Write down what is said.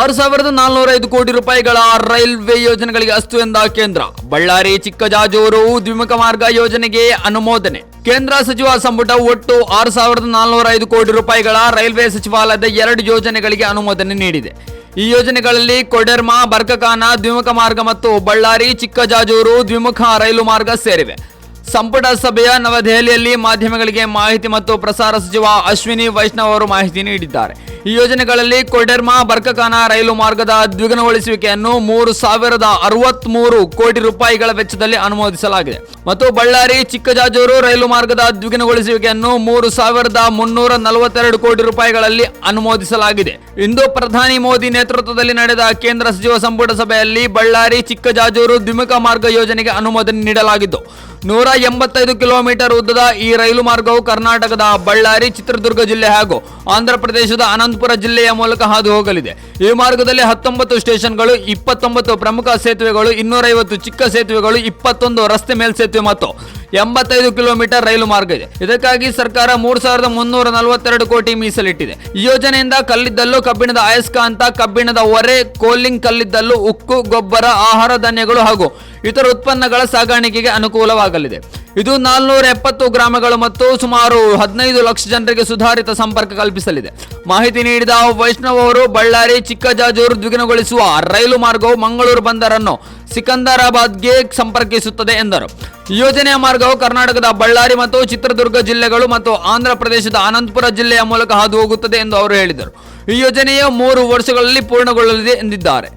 ಆರು ಸಾವಿರದ ನಾಲ್ನೂರ ಐದು ಕೋಟಿ ರೂಪಾಯಿಗಳ ರೈಲ್ವೆ ಯೋಜನೆಗಳಿಗೆ ಅಸ್ತು ಎಂದ ಕೇಂದ್ರ. ಬಳ್ಳಾರಿ, ಚಿಕ್ಕಜಾಜೂರು ದ್ವಿಮುಖ ಮಾರ್ಗ ಯೋಜನೆಗೆ ಅನುಮೋದನೆ. ಕೇಂದ್ರ ಸಚಿವ ಸಂಪುಟ ಒಟ್ಟು ಆರು ಸಾವಿರದ ನಾಲ್ನೂರ ಐದು ಕೋಟಿ ರೂಪಾಯಿಗಳ ರೈಲ್ವೆ ಸಚಿವಾಲಯದ ಎರಡು ಯೋಜನೆಗಳಿಗೆ ಅನುಮೋದನೆ ನೀಡಿದೆ. ಈ ಯೋಜನೆಗಳಲ್ಲಿ ಕೊಡೆರ್ಮಾ, ಬರ್ಕಕಾನ, ದ್ವಿಮುಖ ಮಾರ್ಗ ಮತ್ತು ಬಳ್ಳಾರಿ, ಚಿಕ್ಕಜಾಜೂರು ದ್ವಿಮುಖ ರೈಲು ಮಾರ್ಗ ಸೇರಿವೆ. ಸಂಪುಟ ಸಭೆಯ ನವದೆಹಲಿಯಲ್ಲಿ ಮಾಧ್ಯಮಗಳಿಗೆ ಮಾಹಿತಿ ಮತ್ತು ಪ್ರಸಾರ ಸಚಿವ ಅಶ್ವಿನಿ ವೈಷ್ಣವ್ ಅವರು ಮಾಹಿತಿ ನೀಡಿದ್ದಾರೆ. ಈ ಯೋಜನೆಗಳಲ್ಲಿ ಕೊಡೆರ್ಮಾ, ಬರ್ಕಕಾನ ರೈಲು ಮಾರ್ಗದ ದ್ವಿಗುಣಗೊಳಿಸುವಿಕೆಯನ್ನು ಮೂರು ಸಾವಿರದ ಅರವತ್ಮೂರು ಕೋಟಿ ರೂಪಾಯಿಗಳ ವೆಚ್ಚದಲ್ಲಿ ಅನುಮೋದಿಸಲಾಗಿದೆ. ಮತ್ತು ಬಳ್ಳಾರಿ, ಚಿಕ್ಕಜಾಜೂರು ರೈಲು ಮಾರ್ಗದ ದ್ವಿಗುಣಗೊಳಿಸುವಿಕೆಯನ್ನು ಮೂರು ಸಾವಿರದ ಮುನ್ನೂರ ನಲವತ್ತೆರಡು ಕೋಟಿ ರೂಪಾಯಿಗಳಲ್ಲಿ ಅನುಮೋದಿಸಲಾಗಿದೆ. ಇಂದು ಪ್ರಧಾನಿ ಮೋದಿ ನೇತೃತ್ವದಲ್ಲಿ ನಡೆದ ಕೇಂದ್ರ ಸಚಿವ ಸಂಪುಟ ಸಭೆಯಲ್ಲಿ ಬಳ್ಳಾರಿ, ಚಿಕ್ಕಜಾಜೂರು ದ್ವಿಮುಖ ಮಾರ್ಗ ಯೋಜನೆಗೆ ಅನುಮೋದನೆ ನೀಡಲಾಗಿದ್ದು ನೂರ ಎಂಬತ್ತೈದು ಕಿಲೋಮೀಟರ್ ಉದ್ದದ ಈ ರೈಲು ಮಾರ್ಗವು ಕರ್ನಾಟಕದ ಬಳ್ಳಾರಿ, ಚಿತ್ರದುರ್ಗ ಜಿಲ್ಲೆ ಹಾಗೂ ಆಂಧ್ರ ಪ್ರದೇಶದ ಅನಂತಪುರ ಜಿಲ್ಲೆಯ ಮೂಲಕ ಹಾದು ಹೋಗಲಿದೆ. ಈ ಮಾರ್ಗದಲ್ಲಿ ಹತ್ತೊಂಬತ್ತು ಸ್ಟೇಷನ್ಗಳು, ಇಪ್ಪತ್ತೊಂಬತ್ತು ಪ್ರಮುಖ ಸೇತುವೆಗಳು, ಇನ್ನೂರೈವತ್ತು ಚಿಕ್ಕ ಸೇತುವೆಗಳು, ಇಪ್ಪತ್ತೊಂದು ರಸ್ತೆ ಮೇಲ್ಸೇತುವೆ ಮತ್ತು ಎಂಬತ್ತೈದು ಕಿಲೋಮೀಟರ್ ರೈಲು ಮಾರ್ಗ ಇದೆ. ಇದಕ್ಕಾಗಿ ಸರ್ಕಾರ ಮೂರು ಸಾವಿರದ ಮುನ್ನೂರ ನಲವತ್ತೆರಡು ಕೋಟಿ ಮೀಸಲಿಟ್ಟಿದೆ. ಈ ಯೋಜನೆಯಿಂದ ಕಲ್ಲಿದ್ದಲು, ಕಬ್ಬಿಣದ ಅಯಸ್ಕಾಂತ ಕಬ್ಬಿಣದ ಒರೆ ಕೋಲಿಂಗ್ ಕಲ್ಲಿದ್ದಲು, ಉಕ್ಕು, ಗೊಬ್ಬರ, ಆಹಾರ ಧಾನ್ಯಗಳು ಹಾಗೂ ಇತರ ಉತ್ಪನ್ನಗಳ ಸಾಗಾಣಿಕೆಗೆ ಅನುಕೂಲವಾಗಲಿದೆ. ಇದು ನಾಲ್ನೂರ ಎಪ್ಪತ್ತು ಗ್ರಾಮಗಳು ಮತ್ತು ಸುಮಾರು ಹದಿನೈದು ಲಕ್ಷ ಜನರಿಗೆ ಸುಧಾರಿತ ಸಂಪರ್ಕ ಕಲ್ಪಿಸಲಿದೆ. ಮಾಹಿತಿ ನೀಡಿದ ವೈಷ್ಣವ್ ಅವರು, ಬಳ್ಳಾರಿ, ಚಿಕ್ಕಜಾಜೂರು ದ್ವಿಗುಣಗೊಳಿಸುವ ರೈಲು ಮಾರ್ಗವು ಮಂಗಳೂರು ಬಂದರನ್ನು ಸಿಕಂದರಾಬಾದ್ಗೆ ಸಂಪರ್ಕಿಸುತ್ತದೆ ಎಂದರು. ಯೋಜನೆಯ ಮಾರ್ಗವು ಕರ್ನಾಟಕದ ಬಳ್ಳಾರಿ ಮತ್ತು ಚಿತ್ರದುರ್ಗ ಜಿಲ್ಲೆಗಳು ಮತ್ತು ಆಂಧ್ರ ಪ್ರದೇಶದ ಅನಂತಪುರ ಜಿಲ್ಲೆಯ ಮೂಲಕ ಹಾದು ಹೋಗುತ್ತದೆ ಎಂದು ಅವರು ಹೇಳಿದರು. ಈ ಯೋಜನೆಯು ಮೂರು ವರ್ಷಗಳಲ್ಲಿ ಪೂರ್ಣಗೊಳ್ಳಲಿದೆ ಎಂದಿದ್ದಾರೆ.